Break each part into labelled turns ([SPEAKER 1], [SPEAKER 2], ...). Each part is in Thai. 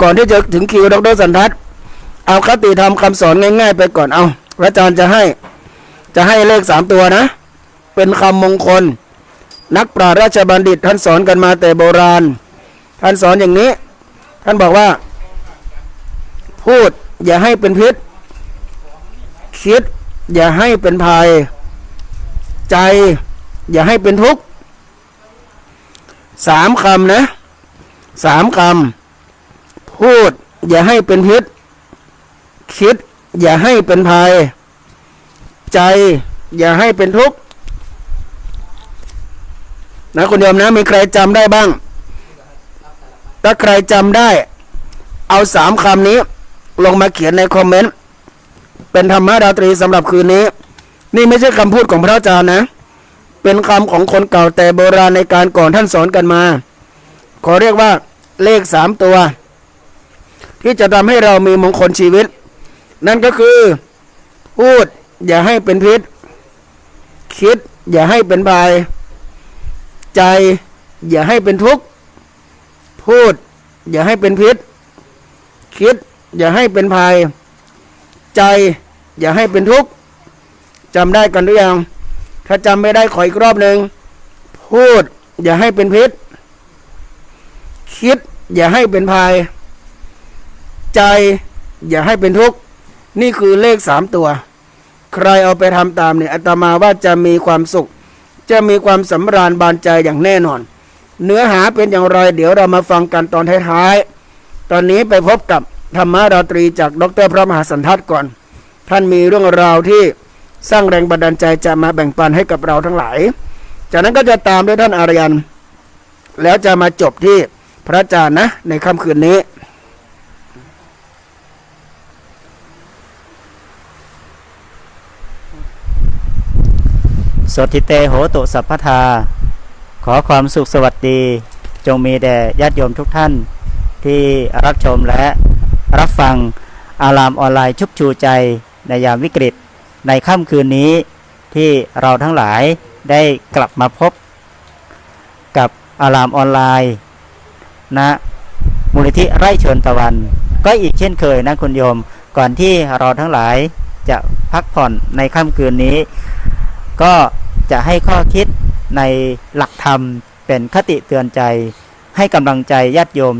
[SPEAKER 1] ก่อนที่จะถึงคิวดรสันทัศน์เอาคติธรรมคำสอนง่ายๆ ไปก่อนเอาพระอาจารย์จะให้ จะให้เลขสามตัวนะ เป็นคำมงคล นักปราชญ์ราชบัณฑิต ท่านสอนกันมาแต่โบราณ ท่านสอนอย่างนี้ ท่านบอกว่า พูดอย่าให้เป็นพิษ คิด อย่าให้เป็นภัย ใจ อย่าให้เป็นทุกข์สามคำนะสามคำ พูด อย่าให้เป็นพิษ คิด อย่าให้เป็นภัย ใจ อย่าให้เป็นทุกข์นะคุณโยมนะมีใครจำได้บ้าง ถ้าใครจำได้ เอาสามคำนี้ ลงมาเขียนในคอมเมนต์ เป็นธรรมะราตรีสำหรับคืนนี้ นี่ไม่ใช่คำพูดของพระอาจารย์นะ เป็นคำของคนเก่าแต่โบราณในการก่อนท่านสอนกันมา ขอเรียกว่าเลขสามตัว ที่จะทำให้เรามีมงคลชีวิต นั่นก็คือ พูดอย่าให้เป็นพิษ คิดอย่าให้เป็นภัยใจอย่าให้เป็นทุกข์ พูดอย่าให้เป็นพิษ คิดอย่าให้เป็นภัย ใจอย่าให้เป็นทุกข์จำได้กันหรือยัง ถ้าจำไม่ได้ขออีกรอบหนึ่งพูดอย่าให้เป็นพิษ คิดอย่าให้เป็นภัย ใจอย่าให้เป็นทุกข์นี่คือเลขสามตัว ใครเอาไปทำตามเนี่ยอาตมาว่าจะมีความสุข จะมีความสำราญบานใจอย่างแน่นอน เนื้อหาเป็นอย่างไร เดี๋ยวเรามาฟังกันตอนท้ายๆตอนนี้ไปพบกับธรรมราตรีจากดรพระมหาสันทัศน์ก่อน ท่านมีเรื่องราวที่สร้างแรงบันดาลใจจะมาแบ่งปันให้กับเราทั้งหลาย จากนั้นก็จะตามด้วยท่านอารยัน แล้วจะมาจบที่พระอาจารย์นะในค่ำคืนนี้
[SPEAKER 2] สดทิเตโหตุสัพพทา ขอความสุขสวัสดี จงมีแด่ญาติโยมทุกท่าน ที่รับชมและรับฟังอารามออนไลน์ชุบชูใจในยามวิกฤต ในค่ำคืนนี้ที่เราทั้งหลายได้กลับมาพบ กับอารามออนไลน์นะมูลนิธิไร่เชิญตะวัน ก็อีกเช่นเคยนะคุณโยมก่อนที่เราทั้งหลายจะพักผ่อนในค่ำคืนนี้ ก็จะให้ข้อคิดในหลักธรรมเป็นคติเตือนใจ ให้กำลังใจญาติโยม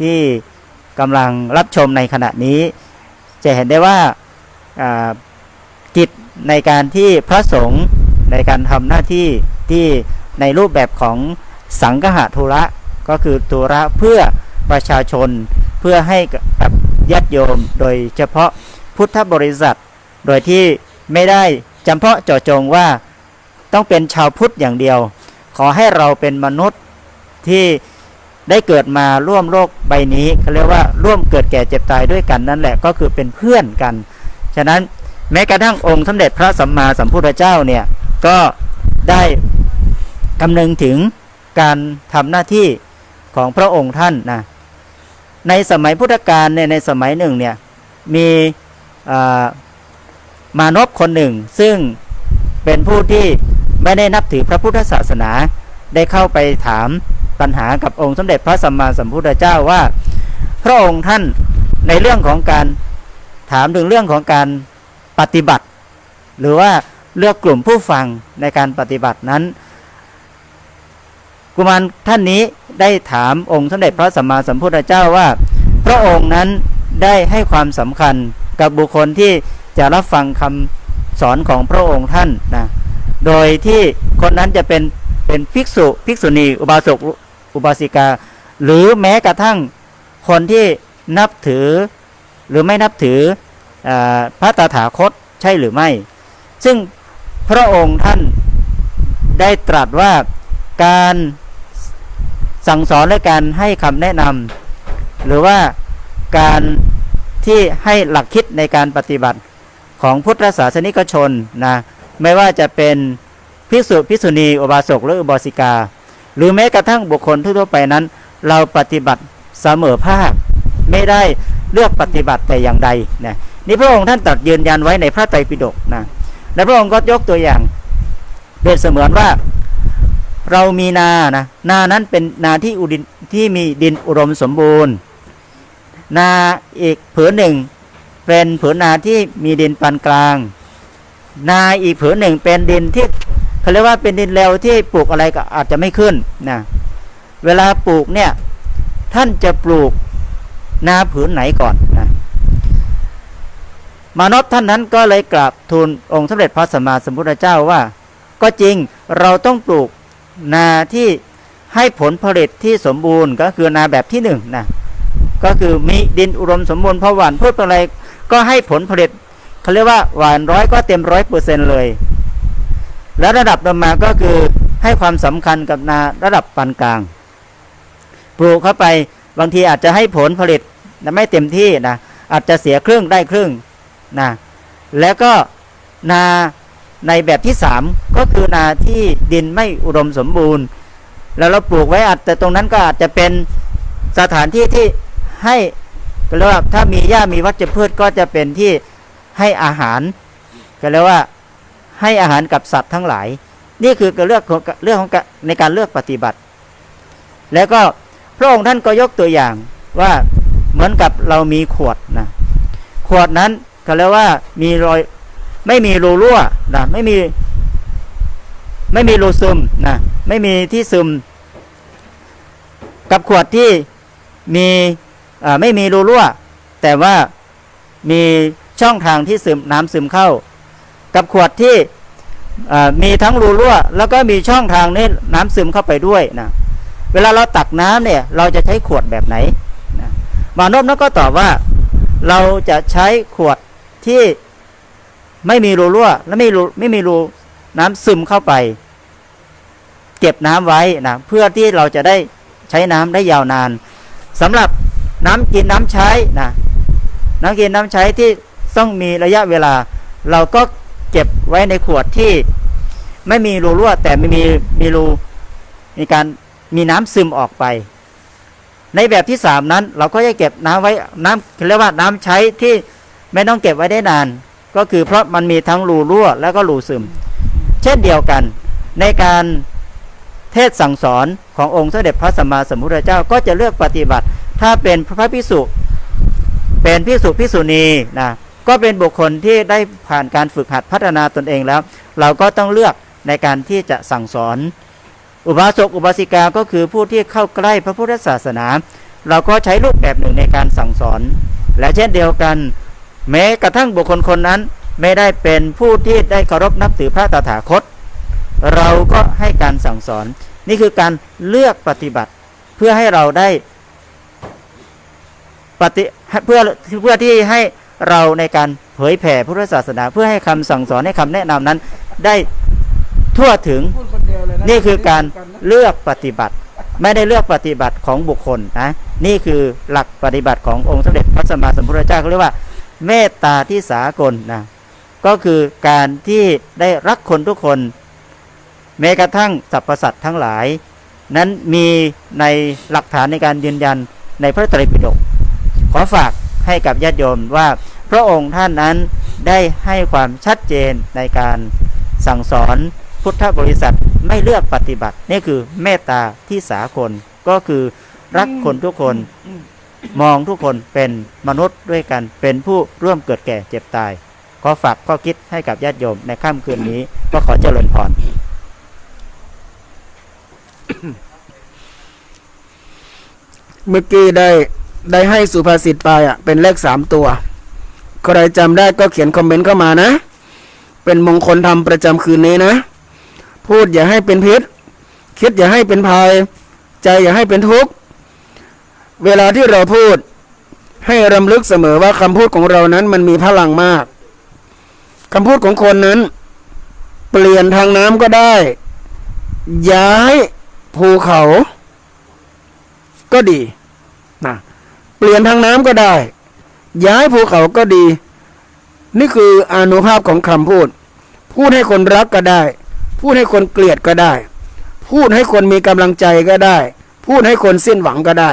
[SPEAKER 2] ที่กำลังรับชมในขณะนี้ จะเห็นได้ว่ากิจในการที่พระสงฆ์ในการทำหน้าที่ที่ในรูปแบบของสังฆะธุระก็คือธุระเพื่อประชาชนเพื่อให้กับญาติโยม โดยเฉพาะพุทธบริษัท โดยที่ไม่ได้ จำเพาะเจาะจงว่าต้องเป็นชาวพุทธอย่างเดียว ขอให้เราเป็นมนุษย์ที่ได้เกิดมาร่วมโลกใบนี้เขาเรียกว่าร่วมเกิดแก่เจ็บตายด้วยกันนั่นแหละก็คือเป็นเพื่อนกัน ฉะนั้นแม้กระทั่งองค์สมเด็จพระสัมมาสัมพุทธเจ้าเนี่ยก็ได้คำนึงถึงการทำหน้าที่ของพระองค์ท่านนะในสมัยพุทธกาลเนี่ยในสมัยหนึ่งเนี่ยมีอ่า มานพคนหนึ่ง ซึ่งเป็นผู้ที่ไม่ได้นับถือพระพุทธศาสนา ได้เข้าไปถามปัญหากับองค์สมเด็จพระสัมมาสัมพุทธเจ้าว่า พระองค์ท่านในเรื่องของการถามถึงเรื่องของการปฏิบัติ หรือว่าเลือกกลุ่มผู้ฟังในการปฏิบัตินั้น กุมารท่านนี้ได้ถามองค์สมเด็จพระสัมมาสัมพุทธเจ้าว่า พระองค์นั้นได้ให้ความสำคัญกับบุคคลที่ จะรับฟังคำสอนของพระองค์ท่านนะโดยที่คนนั้นจะเป็นเป็นภิกษุภิกษุณีอุบาสกอุบาสิกา หรือแม้กระทั่งคนที่นับถือหรือไม่นับถืออพระตถาคตใช่หรือไม่ ซึ่งพระองค์ท่านได้ตรัสว่าการสั่งสอนและการให้คำแนะนำหรือว่าการที่ให้หลักคิดในการปฏิบัติ ของพุทธศาสนิกชนนะไม่ว่าจะเป็นภิกษุภิกษุณีอุบาสกหรืออุบาสิกา หรือแม้กระทั่งบุคคลทั่วไปนั้น เราปฏิบัติเสมอภาคไม่ได้เลือกปฏิบัติแต่อย่างใดนะนี่พระองค์ท่านตรัสยืนยันไว้ในพระไตรปิฎกนะและพระองค์ก็ยกตัวอย่างเปรียบเสมือนว่าเรามีนานะนานั้นเป็นนาที่อุดินที่มีดินอุดมสมบูรณ์ นาอีกผืนหนึ่ง เป็นผืนนาที่มีดินปานกลาง นาอีกผืนหนึ่งเป็นดินที่เขาเรียกว่าเป็นดินเลวที่ปลูกอะไรก็อาจจะไม่ขึ้นนะเวลาปลูกเนี่ยท่านจะปลูกนาผืนไหนก่อนนะมานพท่านนั้นก็เลยกราบทูลองค์สมเด็จพระสัมมาสัมพุทธเจ้าว่า ก็จริงเราต้องปลูกนาที่ให้ผลผลิตที่สมบูรณ์ก็คือนาแบบที่หนึ่งนะก็คือมีดินอุดมสมบูรณ์พอหว่านพืชอะไร ก็ให้ผลผลิตเขาเรียกว่าหวานร้อยก็เต็มร้อยเปอร์เซ็นเลย แล้วระดับต่อมาก็คือให้ความสำคัญกับนาระดับปานกลาง ปลูกเข้าไปบางทีอาจจะให้ผลผลิตไม่เต็มที่นะอาจจะเสียครึ่งได้ครึ่งนะแล้วก็นาในแบบที่สามก็คือนาที่ดินไม่อุดมสมบูรณ์ แล้วเราปลูกไว้อาจแต่ตรงนั้นก็อาจจะเป็นสถานที่ที่ให้ ก็เรียกว่าถ้ามีหญ้ามีวัชพืชก็จะเป็นที่ให้อาหาร ก็เรียกว่าให้อาหารกับสัตว์ทั้งหลาย นี่คือเรื่องของเรื่องของการในการเลือกปฏิบัติ แล้วก็พระองค์ท่านก็ยกตัวอย่างว่าเหมือนกับเรามีขวดนะขวดนั้นก็เรียกว่ามีรอยไม่มีรูรั่วนะไม่มีไม่มีรูซึมนะไม่มีที่ซึม กับขวดที่มี ไม่มีรูรั่ว แต่ว่ามีช่องทางที่ซึมน้ำซึมเข้า กับขวดที่มีทั้งรูรั่ว แล้วก็มีช่องทางนี้น้ำซึมเข้าไปด้วยนะเวลาเราตักน้ำเนี่ย เราจะใช้ขวดแบบไหนนะมานพนั้นก็ตอบว่าเราจะใช้ขวดที่ไม่มีรูรั่ว และไม่รูไม่มีรูน้ำซึมเข้าไป เก็บน้ำไว้นะเพื่อที่เราจะได้ใช้น้ำได้ยาวนานสำหรับ น้ำกินน้ำใช้นะน้ำกินน้ำใช้ที่ต้องมีระยะเวลา เราก็เก็บไว้ในขวดที่ไม่มีรูรั่ว แต่ไม่มีมีรูมีการมีน้ำซึมออกไป ในแบบที่สามนั้น เราก็จะเก็บน้ำไว้น้ำเรียกว่าน้ำใช้ที่ไม่ต้องเก็บไว้ได้นาน ก็คือเพราะมันมีทั้งรูรั่ว แล้วก็รูซึม เช่นเดียวกัน ในการเทศสั่งสอนขององค์สมเด็จพระสัมมาสัมพุทธเจ้าก็จะเลือกปฏิบัติ ถ้าเป็นพระพิสุเป็นพิสุพิสุณีนะก็เป็นบุคคลที่ได้ผ่านการฝึกหัดพัฒนาตนเองแล้ว เราก็ต้องเลือกในการที่จะสั่งสอน อุบาสกอุบาสิกาก็คือผู้ที่เข้าใกล้พระพุทธศาสนา เราก็ใช้รูปแบบหนึ่งในการสั่งสอน และเช่นเดียวกัน แม้กระทั่งบุคคลคนนั้นไม่ได้เป็นผู้ที่ได้เคารพนับถือพระตถาคต เราก็ให้การสั่งสอน นี่คือการเลือกปฏิบัติเพื่อให้เราได้ ปฏิเพื่อเพื่อที่ให้เราในการเผยแผ่พุทธศาสนา เพื่อให้คำสั่งสอนให้คำแนะนำนั้น ได้ทั่วถึง
[SPEAKER 3] พูดคนเดียวเลยะ
[SPEAKER 2] นี่คือการ
[SPEAKER 3] นะ
[SPEAKER 2] เลือกปฏิบัติ ไม่ได้เลือกปฏิบัติของบุคคลนะนี่คือหลักปฏิบัติขององค์สมเด็จพระสัมมาสัมพุทธเจ้าเขาเรียกว่า เมตตาที่สากลนะก็คือการที่ได้รักคนทุกคนแม้กระทั่งสรรพสัตว์ทั้งหลาย นั้นมีในหลักฐานในการยืนยันในพระไตรปิฎก ขอฝากให้กับญาติโยมว่าพระองค์ท่านนั้นได้ให้ความชัดเจนในการสั่งสอนพุทธบริษัทไม่เลือกปฏิบัติ นี่คือเมตตาที่สากลก็คือรักคนทุกคนมองทุกคนเป็นมนุษย์ด้วยกันเป็นผู้ร่วมเกิดแก่เจ็บตาย ขอฝากข้อคิดให้กับญาติโยมในค่ำคืนนี้ ก็ขอเจริญพร
[SPEAKER 1] เมื่อกี้ได้ ได้ให้สุภาษิตไปอะเป็นเลขสามตัวใครจำได้ก็เขียนคอมเมนต์เข้ามานะ เป็นมงคลธรรมประจำคืนนี้นะ พูดอย่าให้เป็นพิษ คิดอย่าให้เป็นภัย ใจอย่าให้เป็นทุกข์ เวลาที่เราพูด ให้รำลึกเสมอว่าคำพูดของเรานั้นมันมีพลังมากคำพูดของคนนั้น เปลี่ยนทางน้ำก็ได้ ย้ายภูเขา ก็ดีนะ เปลี่ยนทางน้ำก็ได้ ย้ายภูเขาก็ดี นี่คืออนุภาพของคำพูด พูดให้คนรักก็ได้ พูดให้คนเกลียดก็ได้ พูดให้คนมีกำลังใจก็ได้ พูดให้คนสิ้นหวังก็ได้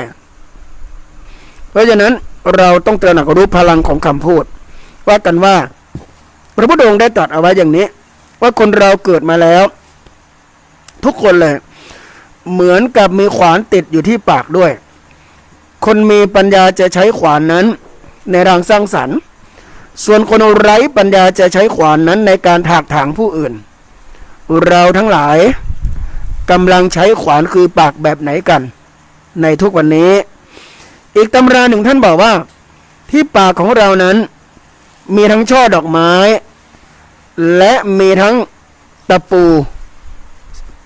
[SPEAKER 1] เพราะฉะนั้นเราต้องตระหนักรู้พลังของคำพูด ว่ากันว่า พระพุทธองค์ได้ตรัสเอาไว้อย่างนี้ ว่าคนเราเกิดมาแล้ว ทุกคนเลย เหมือนกับมีขวานติดอยู่ที่ปากด้วย คนมีปัญญาจะใช้ขวานนั้น ในทางสร้างสรรค์ ส่วนคนไร้ปัญญาจะใช้ขวานนั้นในการถากถางผู้อื่น เราทั้งหลายกำลังใช้ขวานคือปากแบบไหนกัน ในทุกวันนี้ อีกตำราหนึ่งท่านบอกว่า ที่ปากของเรานั้น มีทั้งช่อดอกไม้ และมีทั้งตะปู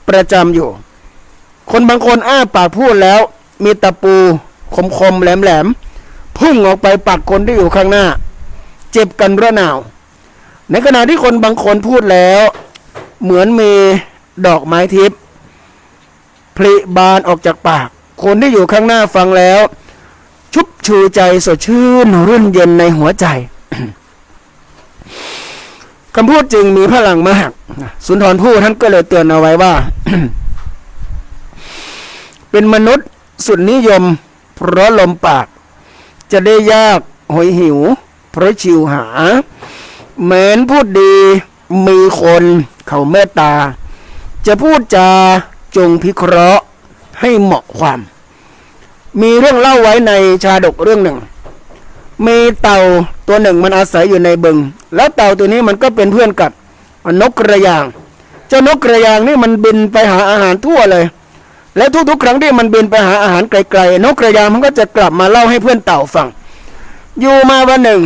[SPEAKER 1] ประจำอยู่ คนบางคนอ้าปากพูดแล้ว มีตะปู คมๆแหลมๆพุ่งออกไปปักคนที่อยู่ข้างหน้า เจ็บกันระหนาว ในขณะที่คนบางคนพูดแล้ว เหมือนมีดอกไม้ทิพย์ผลิบานออกจากปาก คนที่อยู่ข้างหน้าฟังแล้ว ชุบชูใจสดชื่นรื่นเย็นในหัวใจคำพูดจึงมีพลังมากสุนทรภู่ท่านก็เลยเตือนเอาไว้ว่า เป็นมนุษย์สุดนิยม เพราะลมปาก จะได้ยากหอยหิว เพราะชิวหาแม้นพูดดีมีคนเขาเมตตา จะพูดจาจงพิเคราะห์ให้เหมาะความ มีเรื่องเล่าไว้ในชาดกเรื่องหนึ่ง มีเต่าตัวหนึ่งมันอาศัยอยู่ในบึง แล้วเต่าตัวนี้มันก็เป็นเพื่อนกับนกกระยาง เจ้านกกระยางนี่มันบินไปหาอาหารทั่วเลย และทุกๆ ครั้งที่มันบินไปหาอาหารไกลๆนกกระยางมันก็จะกลับมาเล่าให้เพื่อนเต่าฟัง อยู่มาวันหนึ่ง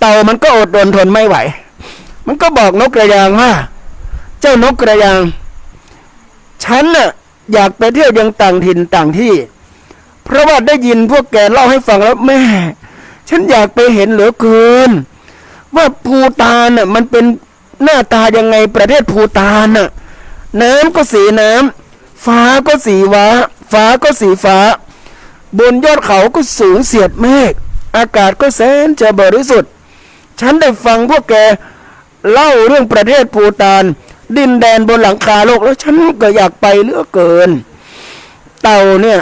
[SPEAKER 1] เต่ามันก็อดรนทนไม่ไหว มันก็บอกนกกระยางว่า เจ้านกกระยาง ฉันน่ะอยากไปเที่ยวยังต่างถิ่นต่างที่ เพราะว่าได้ยินพวกแกเล่าให้ฟังแล้วแม่ ฉันอยากไปเห็นเหลือเกิน ว่าภูตานน่ะมันเป็นหน้าตายังไงประเทศภูตานน่ะ น้ำก็สีน้ำฟ้าก็สีว้า ฟ้าก็สีฟ้า บนยอดเขาก็สูงเสียดเมฆอากาศก็แสนจะบริสุทธิ์ ฉันได้ฟังพวกแกเล่าเรื่องประเทศภูตาน ดินแดนบนหลังคาโลกแล้วฉันก็อยากไปเหลือเกิน เต่าเนี่ย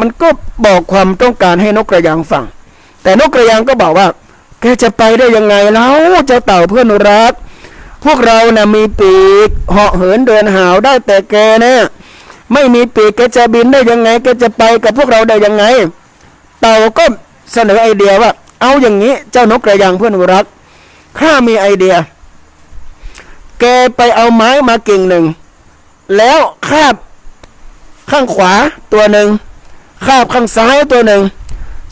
[SPEAKER 1] มันก็บอกความต้องการให้นกกระยางฟัง แต่นกกระยางก็บอกว่า แกจะไปได้ยังไงแล้วเจ้าเต่าเพื่อนรัก พวกเรานะ่ะมีปีกเหาะเหินเดินหาวได้แต่แกเนี่ยไม่มีปีกแกจะบินได้ยังไงแกจะไปกับพวกเราได้ยังไง เต่าก็เสนอไอเดียว่า เอาอย่างนี้เจ้านกกระยางเพื่อนรักข้ามีไอเดีย แกไปเอาไม้มากิ่งหนึ่ง แล้วคาบข้างขวาตัวหนึ่งคาบข้างซ้ายตัวหนึ่ง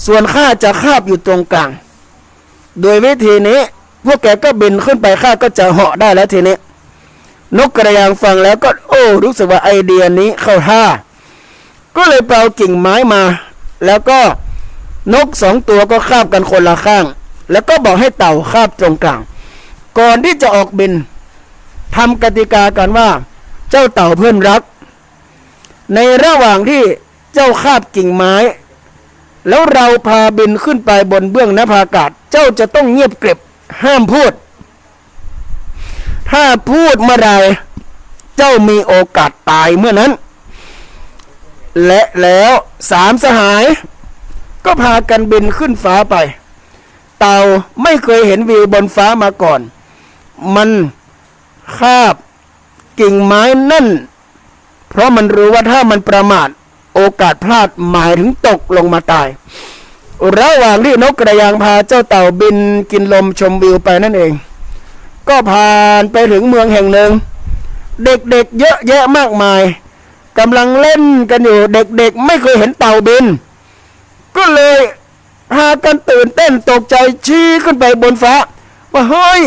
[SPEAKER 1] ส่วนข้าจะคาบอยู่ตรงกลาง โดยวิธีนี้ พวกแกก็บินขึ้นไปข้าก็จะเหาะได้แล้วทีนี้ นกกระยางฟังแล้วก็ โอ้ รู้สึกว่าไอเดียนี้เข้าท่า ก็เลยเปล่ากิ่งไม้มา แล้วก็นกสองตัวก็คาบกันคนละข้าง แล้วก็บอกให้เต่าคาบตรงกลาง ก่อนที่จะออกบินทำกติกากันว่า เจ้าเต่าเพื่อนรัก ในระหว่างที่เจ้าคาบกิ่งไม้ แล้วเราพาบินขึ้นไปบนเบื้องนภาอากาศ เจ้าจะต้องเงียบเก็บ ห้ามพูด ถ้าพูดเมื่อไรเจ้ามีโอกาสตายเมื่อนั้น และแล้วสามสหาย ก็พากันบินขึ้นฟ้าไป เต่าไม่เคยเห็นวิวบนฟ้ามาก่อน มันคาบกิ่งไม้นั่น เพราะมันรู้ว่าถ้ามันประมาทโอกาสพลาดหมายถึงตกลงมาตาย ระหว่างที่นกกระยางพาเจ้าเต่าบินกินลมชมวิวไปนั่นเอง ก็ผ่านไปถึงเมืองแห่งหนึ่ง เด็กๆเยอะแยะมากมายกำลังเล่นกันอยู่เด็กๆ ไม่เคยเห็นเต่าบิน ก็เลยพากันตื่นเต้นตกใจชี้ขึ้นไปบนฟ้า ว่าเฮ้ย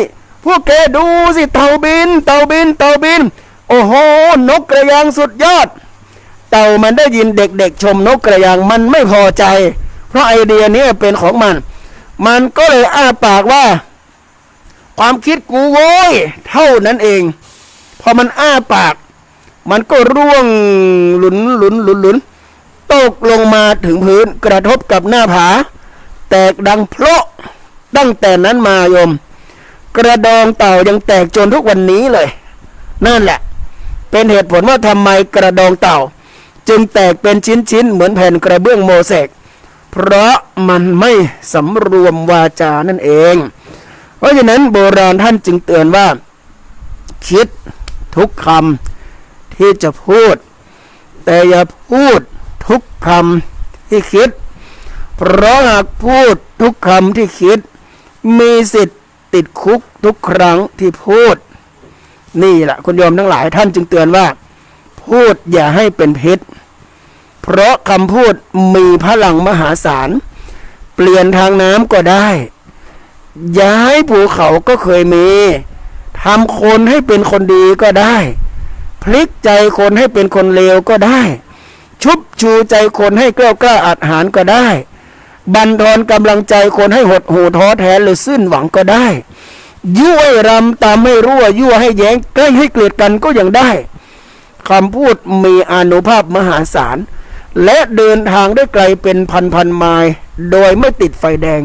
[SPEAKER 1] พวกแกดูสิเต่าบิน เต่าบิน เต่าบิน โอ้โห นกกระยางสุดยอด เต่ามันได้ยินเด็กๆ ชมนกกระยางมันไม่พอใจ เพราะไอเดียนี้เป็นของมัน มันก็เลยอ้าปากว่า ความคิดกูโว้ยเท่านั้นเอง พอมันอ้าปาก มันก็ร่วงหลุนหลุนหลุนหลุนตกลงมาถึงพื้นกระทบกับหน้าผา แตกดังเพลาะตั้งแต่นั้นมาโยม กระดองเต่ายังแตกจนทุกวันนี้เลย นั่นแหละ เป็นเหตุผลว่าทำไมกระดองเต่า จึงแตกเป็นชิ้นๆเหมือนแผ่นกระเบื้องโมเสก เพราะมันไม่สำรวมวาจานั่นเอง เพราะฉะนั้นโบราณท่านจึงเตือนว่า คิดทุกคำที่จะพูด แต่อย่าพูดทุกคำที่คิด เพราะหากพูดทุกคำที่คิด มีสิทธิ์ติดคุกทุกครั้งที่พูด นี่แหละคุณโยมทั้งหลายท่านจึงเตือนว่า พูดอย่าให้เป็นพิษ เพราะคำพูดมีพลังมหาศาล เปลี่ยนทางน้ำก็ได้ ย้ายภูเขาก็เคยมีทำคนให้เป็นคนดีก็ได้ พลิกใจคนให้เป็นคนเลวก็ได้ ชุบชูใจคนให้กล้ากล้าอาจหารก็ได้ บันทอนกำลังใจคนให้หดหูท้อแท้หรือสิ้นหวังก็ได้ ยั่วให้รำตามให้รั่ว ยั่วให้แย้งใกล้ให้เกลียดกันก็ยังได้คำพูดมีอนุภาพมหาศาล และเดินทางได้ไกลเป็นพันพันไมล์โดยไม่ติดไฟแดง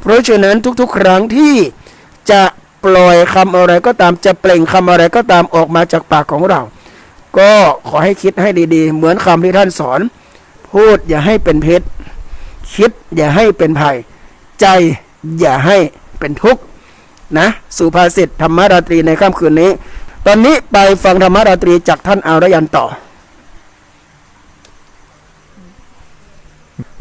[SPEAKER 1] เพราะฉะนั้นทุกๆ ครั้งที่จะปล่อยคำอะไรก็ตามจะเปล่งคำอะไรก็ตามออกมาจากปากของเรา ก็ขอให้คิดให้ดีๆ เหมือนคำที่ท่านสอน พูดอย่าให้เป็นเพชรคิดอย่าให้เป็นภัย ใจอย่าให้เป็นทุกข์นะสุภาษิตธรรมราตรีในค่ำคืนนี้ ตอนนี้ไปฟังธรรมราตรีจากท่านอารยันต่อ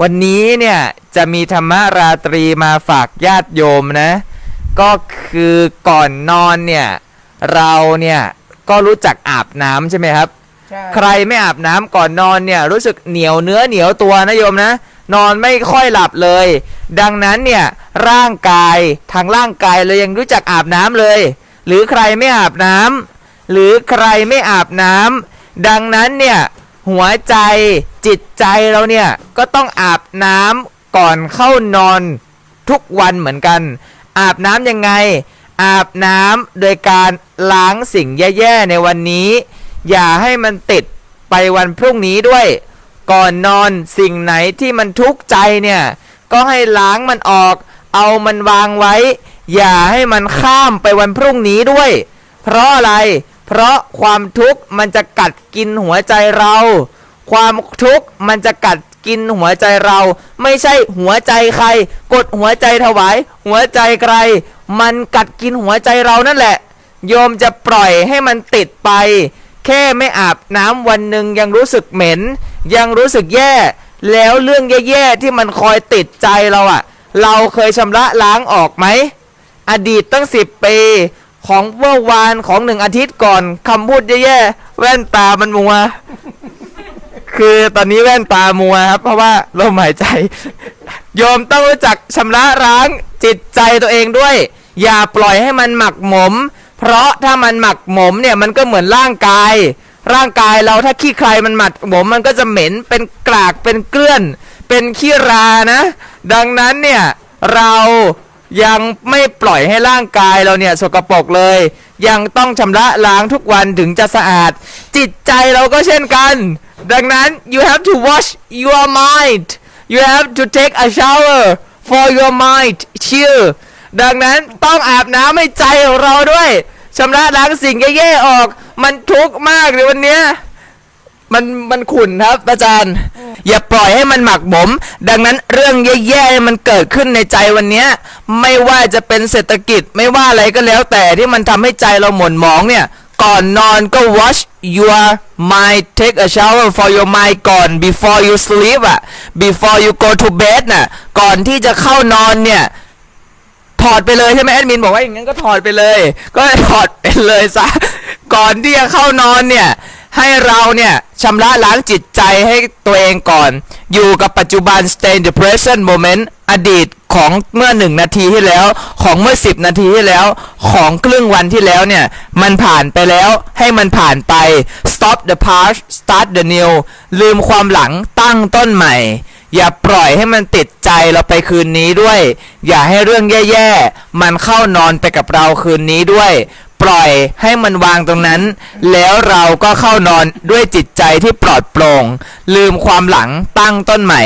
[SPEAKER 3] วันนี้เนี่ยจะมีธรรมราตรีมาฝากญาติโยมนะ ก็คือก่อนนอนเนี่ยเราเนี่ยก็รู้จักอาบน้ำใช่ไหมครับใครไม่อาบน้ำก่อนนอนเนี่ยรู้สึกเหนียวเนื้อเหนียวตัวนะโยมนะ นอนไม่ค่อยหลับเลย ดังนั้นเนี่ยร่างกายทางร่างกายเรายังรู้จักอาบน้ำเลย หรือใครไม่อาบน้ำหรือใครไม่อาบน้ำดังนั้นเนี่ย หัวใจจิตใจเราเนี่ยก็ต้องอาบน้ำก่อนเข้านอนทุกวันเหมือนกัน อาบน้ำยังไง อาบน้ำโดยการล้างสิ่งแย่ๆในวันนี้ อย่าให้มันติดไปวันพรุ่งนี้ด้วย ก่อนนอนสิ่งไหนที่มันทุกข์ใจเนี่ย ก็ให้ล้างมันออก เอามันวางไว้ อย่าให้มันข้ามไปวันพรุ่งนี้ด้วย เพราะอะไร เพราะความทุกข์มันจะกัดกินหัวใจเรา ความทุกข์มันจะกัดกินหัวใจเรา ไม่ใช่หัวใจใคร กดหัวใจถวาย หัวใจใคร มันกัดกินหัวใจเรานั่นแหละ โยมจะปล่อยให้มันติดไป แค่ไม่อาบน้ำวันหนึ่งยังรู้สึกเหม็น ยังรู้สึกแย่ แล้วเรื่องแย่ๆที่มันคอยติดใจเราอะเราเคยชำระล้างออกไหม อดีตตั้งสิบปี ของเมื่อวานของหนึ่งอาทิตย์ก่อนคำพูดแย่ๆแว่นตามันมัว คือตอนนี้แว่นตามัวครับ เพราะว่าลมหายใจ โยมต้องรู้จักชำระล้างจิตใจตัวเองด้วย อย่าปล่อยให้มันหมักหมม เพราะถ้ามันหมักหมมเนี่ยมันก็เหมือนร่างกาย ร่างกายเราถ้าขี้ใครมันหมักหมมมันก็จะเหม็นเป็นกรากเป็นเกลื่อน เป็นขี้รานะ ดังนั้นเนี่ยเรา ยังไม่ปล่อยให้ร่างกายเราเนี่ยสกปรกเลย ยังต้องชำระล้างทุกวันถึงจะสะอาด จิตใจเราก็เช่นกัน ดังนั้น you have to wash your mind you have to take a shower for your mind chill ดังนั้นต้องอาบน้ำให้ใจของเราด้วยชำระล้างสิ่งแย่ๆออก มันทุกข์มากเลยวันเนี้ย มันมันขุ่นครับ อาจารย์ อย่าปล่อยให้มันหมักหมม ดังนั้นเรื่องแย่ๆมันเกิดขึ้นในใจวันเนี้ยไม่ว่าจะเป็นเศรษฐกิจไม่ว่าอะไรก็แล้วแต่ที่มันทำให้ใจเราหม่นหมองเนี่ย ก่อนนอนก็ wash your mind take a shower for your mind ก่อน before you sleep อะ before you go to bed น่ะก่อนที่จะเข้านอนเนี่ยถอดไปเลยใช่ไหมแอดมินบอกว่าอย่างนั้นก็ถอดไปเลย ก็ถอดไปเลยซะก่อนที่จะเข้านอนเนี่ย ให้เราเนี่ยชำระล้างจิตใจให้ตัวเองก่อน อยู่กับปัจจุบัน stay in the present moment อดีตของเมื่อหนึ่งนาทีที่แล้ว ของเมื่อสิบนาทีที่แล้ว ของครึ่งวันที่แล้วเนี่ย มันผ่านไปแล้วให้มันผ่านไป stop the past start the new ลืมความหลังตั้งต้นใหม่ อย่าปล่อยให้มันติดใจเราไปคืนนี้ด้วย อย่าให้เรื่องแย่ๆ มันเข้านอนไปกับเราคืนนี้ด้วย ปล่อยให้มันวางตรงนั้น แล้วเราก็เข้านอนด้วยจิตใจที่ปลอดโปร่ง ลืมความหลังตั้งต้นใหม่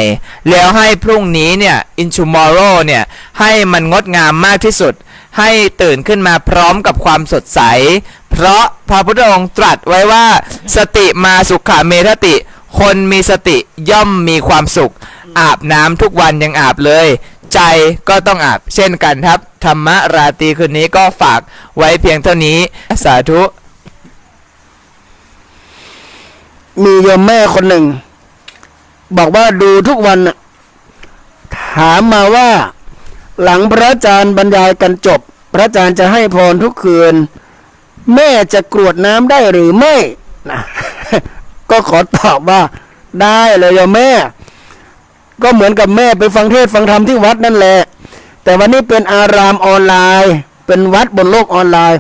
[SPEAKER 3] แล้วให้พรุ่งนี้เนี่ย in tomorrow เนี่ย ให้มันงดงามมากที่สุด ให้ตื่นขึ้นมาพร้อมกับความสดใส เพราะพระพุทธองค์ตรัสไว้ว่า สติมาสุขเมทติ คนมีสติย่อมมีความสุข อาบน้ำทุกวันยังอาบเลย ใจก็ต้องอาบเช่นกันครับ ธรรมราตรีคืนนี้ก็ฝากไว้เพียงเท่านี้ สาธุ
[SPEAKER 1] มีโยมแม่คนหนึ่ง บอกว่าดูทุกวันถามมาว่า หลังพระอาจารย์บรรยายกันจบ พระอาจารย์จะให้พรทุกคืน แม่จะกรวดน้ำได้หรือไม่นะก็ขอตอบว่าได้เลยโยมแม่ ก็เหมือนกับแม่ไปฟังเทศฟังธรรมที่วัดนั่นแหละ แต่วันนี้เป็นอารามออนไลน์ เป็นวัดบนโลกออนไลน์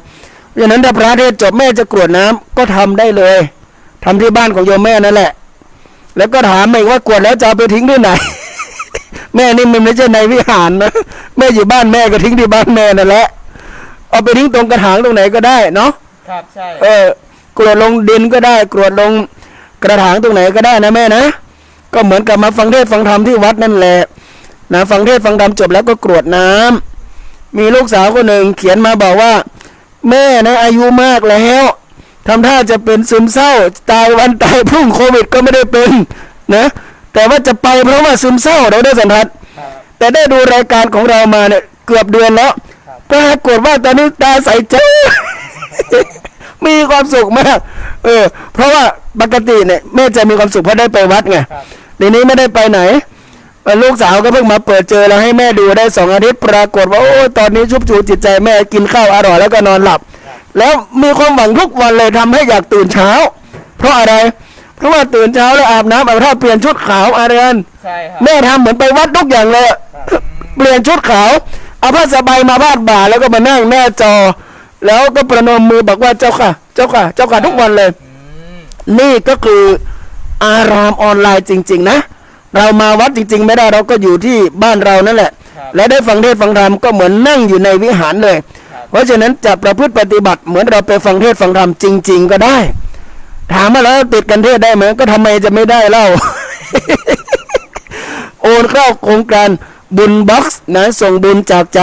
[SPEAKER 1] เพราะฉะนั้นถ้าพระเทศน์จบแม่จะกรวดน้ำก็ทำได้เลยทำที่บ้านของโยมแม่นั่นแหละ แล้วก็ถามมาอีกว่ากรวดแล้วจะเอาไปทิ้งที่ไหน แม่นี่มันไม่ใช่ในวิหารนะแม่อยู่บ้านแม่ก็ทิ้งที่บ้านแม่นั่นแหละเอาไปทิ้งตรงกระถางตรงไหนก็ได้เนาะ
[SPEAKER 3] ครับใช่
[SPEAKER 1] เออกรวดลงดินก็ได้ กรวดลงกระถางตรงไหนก็ได้นะแม่นะก็เหมือนกับมาฟังเทศน์ฟังธรรมที่วัดนั่นแหละ นะฟังเทศน์ฟังธรรมจบแล้วก็กรวดน้ำมีลูกสาวคนหนึ่งเขียนมาบอกว่า แม่นะอายุมากแล้วทำท่าจะเป็นซึมเศร้า ตายวันตายพรุ่งโควิดก็ไม่ได้เป็นนะแต่ว่าจะไปเพราะว่าซึมเศร้าเราได้สันทัดแต่ได้ดูรายการของเรามาเนี่ยเกือบเดือนแล้วปรากฏว่าตอนนี้ตาใสเจ้ามีความสุขมาก เออ เพราะว่าปกติเนี่ยแม่จะมีความสุขเพราะได้ไปวัดไงทีนี้ไม่ได้ไปไหนเอ่อ ลูกสาวก็เพิ่งมาเปิดเจอแล้วให้แม่ดูได้สองอาทิตย์ปรากฏว่าโอ้ตอนนี้ชุบชูจิตใจแม่กินข้าวอร่อยแล้วก็นอนหลับ แล้วมีความหวังทุกวันเลยทำให้อยากตื่นเช้า เพราะอะไร เพราะว่าตื่นเช้าแล้วอาบน้ำอาบท่าเปลี่ยนชุดขาวอะไรกัน
[SPEAKER 3] ใช่ครับ
[SPEAKER 1] แม่ทำเหมือนไปวัดทุกอย่างเลยเปลี่ยนชุดขาวเอาผ้าสบายมาพาดบ่าแล้วก็มานั่งหน้าจอ แล้วก็ประนมมือบอกว่าเจ้าค่ะ เจ้าค่ะ เจ้าค่ะทุกวันเลย นี่ก็คืออารามออนไลน์จริง ๆ นะ เรามาวัดจริง ๆ ไม่ได้เราก็อยู่ที่บ้านเรานั่นแหละ และได้ฟังเทศน์ฟังธรรมก็เหมือนนั่งอยู่ในวิหารเลย เพราะฉะนั้นจะประพฤติปฏิบัติเหมือนเราไปฟังเทศน์ฟังธรรมจริง ๆ ก็ได้ ถามมาแล้วติดกันเทศได้ไหมก็ทำไมจะไม่ได้เล่า โอนเข้าโครงการบุญบ็อกซ์นะส่งบุญจากใจ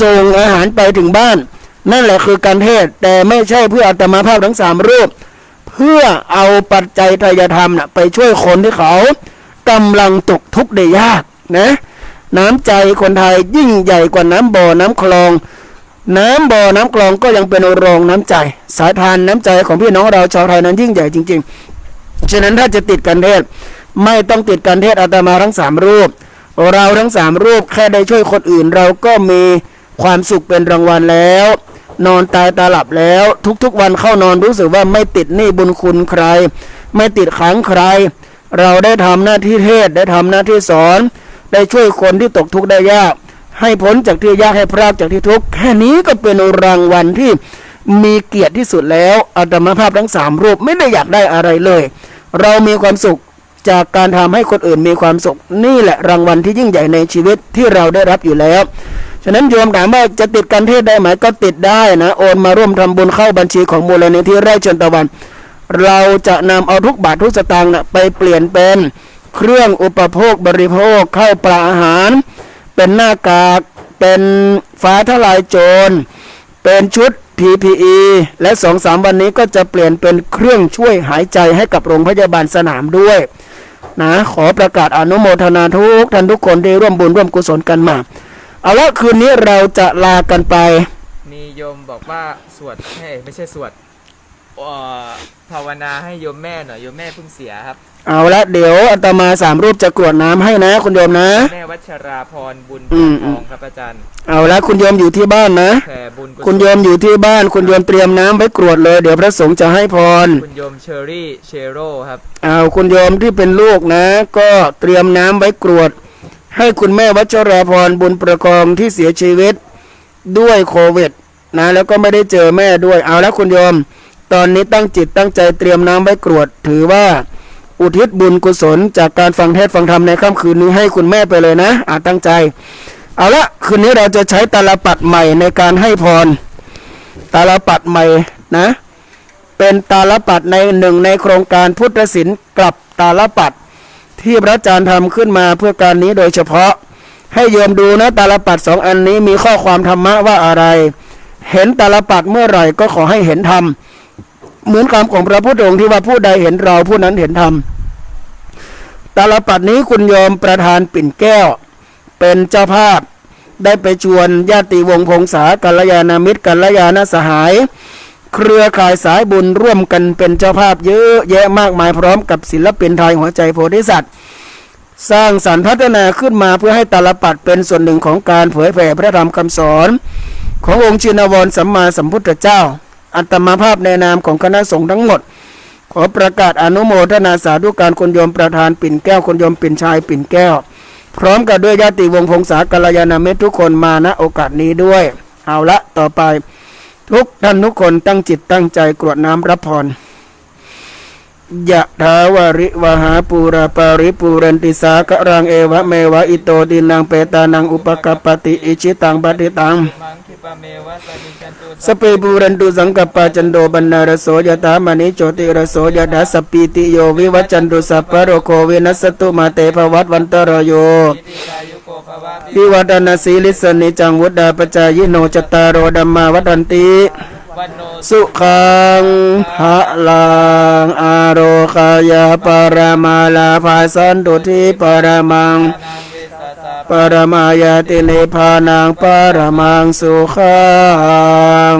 [SPEAKER 1] ส่งอาหารไปถึงบ้าน นั่นแหละคือการเทศน์แต่ไม่ใช่เพื่ออาตมาภาพทั้งสามรูป เพื่อเอาปัจจัยทายธรรมนะไปช่วยคนที่เขา กำลังตกทุกข์ได้ยากนะ น้ำใจคนไทยยิ่งใหญ่กว่าน้ำบ่อน้ำคลอง น้ำบ่อน้ำคลองก็ยังเป็นรองน้ำใจ สายทานน้ำใจของพี่น้องเราชาวไทยนั้นยิ่งใหญ่จริง ๆ ฉะนั้นถ้าจะติดกันเทศไม่ต้องติดกันเทศอาตมาทั้งสามรูป เราทั้งสามรูปแค่ได้ช่วยคนอื่นเราก็มีความสุขเป็นรางวัลแล้ว นอนตายตาหลับแล้ว ทุกๆวันเข้านอนรู้สึกว่าไม่ติดหนี้บุญคุณใคร ไม่ติดขังใคร เราได้ทำหน้าที่เทศได้ทำหน้าที่สอน ได้ช่วยคนที่ตกทุกข์ได้ยาก ให้พ้นจากที่ยากให้พรากจากที่ทุกข์แค่นี้ก็เป็นรางวัลที่มีเกียรติที่สุดแล้วอาตมาภาพทั้งสามรูปไม่ได้อยากได้อะไรเลย เรามีความสุขจากการทำให้คนอื่นมีความสุข นี่แหละรางวัลที่ยิ่งใหญ่ในชีวิตที่เราได้รับอยู่แล้ว ฉะนั้นโยมถามว่าจะติดการเทศได้ไหมก็ติดได้นะ โอนมาร่วมทำบุญเข้าบัญชีของมูลนิธิไร่ชนตะวัน เราจะนำเอาทุกบาททุกสตางค์ไปเปลี่ยนเป็นเครื่องอุปโภคบริโภคเข้าปลาอาหาร เป็นหน้ากากเป็นฟ้าทลายโจร เป็นชุด PPE และสองสามวันนี้ก็จะเปลี่ยนเป็นเครื่องช่วยหายใจให้กับโรงพยาบาลสนามด้วยนะขอประกาศอนุโมทนาทุกท่านทุกคนที่ร่วมบุญร่วมกุศลกันมา เอาละคืนนี้เราจะลากันไป
[SPEAKER 3] มีโยมบอกว่าสวดให้ไม่ใช่สวด ภาวนาให้โยมแม่หน่อยโยมแม่เพิ่งเสียครับ
[SPEAKER 1] เอาละเดี๋ยวอาตมาสามรูปจะกรวดน้ำให้นะคุณโยมนะ
[SPEAKER 3] แม่วัชราพรบุญ
[SPEAKER 1] อืม
[SPEAKER 3] ทองครับอาจารย์
[SPEAKER 1] เอาละคุณโยมอยู่ที่บ้านนะ
[SPEAKER 3] แผ่บุญกุศล
[SPEAKER 1] คุณโยมอยู่ที่บ้านคุณโยมเตรียมน้ำไว้กรวดเลย เดี๋ยวพระสงฆ์จะให้พร
[SPEAKER 3] คุณโยมเชอรี่เชโร่ครับ
[SPEAKER 1] เอาคุณโยมที่เป็นลูกนะ ก็เตรียมน้ำไว้กรวด ให้คุณแม่วัชราพรบุญประกองที่เสียชีวิตด้วยโควิดนะแล้วก็ไม่ได้เจอแม่ด้วยเอาละคุณโยม ตอนนี้ตั้งจิตตั้งใจเตรียมน้ำไว้กรวด ถือว่า อุทิศบุญกุศล จากการฟังเทศน์ฟังธรรมในค่ำคืนนี้ให้คุณแม่ไปเลยนะ อาตั้งใจ เอาละคืนนี้เราจะใช้ตาลปัดใหม่ในการให้พรตาลปัดใหม่นะ เป็นตาลปัดในหนึ่งในโครงการพุทธศิลป์กลับตาลปัดที่พระอาจารย์ทำขึ้นมาเพื่อการนี้โดยเฉพาะ ให้โยมดูนะตาลปัดสองอันนี้มีข้อความธรรมะว่าอะไร เห็นตาลปัดเมื่อไหร่ก็ขอให้เห็นธรรม เหมือนคำของพระพุทธองค์ที่ว่าผู้ใดเห็นเราผู้นั้นเห็นธรรมตาลปัดนี้คุณโยมประธานปิ่นแก้ว เป็นเจ้าภาพได้ไปชวนญาติวงพงษากัลยาณมิตรกัลยาณสหาย เครือข่ายสายบุญร่วมกันเป็นเจ้าภาพเยอะแยะมากมายพร้อมกับศิลปินไทยหัวใจโพธิสัตว์สร้างสรรค์พัฒนาขึ้นมาเพื่อให้ตาลปัดเป็นส่วนหนึ่งของการเผยแผ่พระธรรมคำสอน ขององค์ชินวรสัมมาสัมพุทธเจ้า อัตมาภาพในนามของคณะสงฆ์ทั้งหมด ขอประกาศอนุโมทนาสาธุการคนโยมประธานปิ่นแก้วคนโยมปิ่นชายปิ่นแก้ว พร้อมกับด้วยญาติวงพงศากัลยาณมิตรทุกคนมาณโอกาสนี้ด้วย เอาละต่อไป ทุกท่านทุกคนตั้งจิตตั้งใจกรวดน้ำรับพร ยะถาวาริวหาปูราปาริปูเรนติสากะรังเอวะเมวะอิโตดินังเปตานังอุปกปปติอิชิตังปฏิตัง
[SPEAKER 3] ส
[SPEAKER 1] เปปูเรนตุสังกปาจันโดบันนารโสยถามณิโชติรโสยถาสปีติโยวิวัจจันตุสัพพะโรโควินัสตุมาเตภวัตวันตรโย
[SPEAKER 3] ติกายุโกภวะ
[SPEAKER 1] วิวัฒนาสีลิสนิจังวุฒาปจายโนจตตารโอดัมมาวัฏันติ
[SPEAKER 3] วันโน
[SPEAKER 1] สุขังภะลังอาโรคายาปรมาลาภาสันตุทิปรมัง
[SPEAKER 3] นางเวสสะ
[SPEAKER 1] ปรมายาตินิพพานังปรมังสุขัง